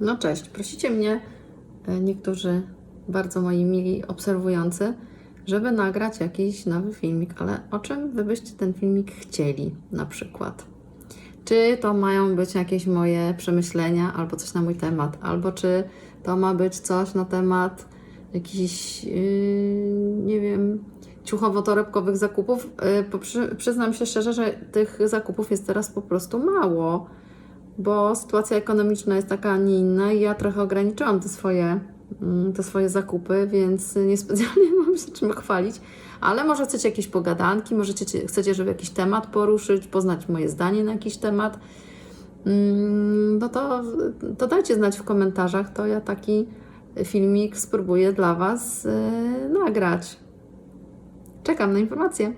No cześć, prosicie mnie e, niektórzy bardzo moi mili obserwujący, żeby nagrać jakiś nowy filmik, ale o czym wy byście ten filmik chcieli na przykład? Czy to mają być jakieś moje przemyślenia albo coś na mój temat, albo czy to ma być coś na temat jakichś, yy, nie wiem, ciuchowo-torebkowych zakupów? Yy, przy, przyznam się szczerze, że tych zakupów jest teraz po prostu mało bo sytuacja ekonomiczna jest taka, a nie inna i ja trochę ograniczyłam te swoje, mm, te swoje zakupy, więc niespecjalnie mam się czym chwalić, ale może chcecie jakieś pogadanki, może chcecie, żeby jakiś temat poruszyć, poznać moje zdanie na jakiś temat, mm, no to, to dajcie znać w komentarzach, to ja taki filmik spróbuję dla Was yy, nagrać. Czekam na informacje.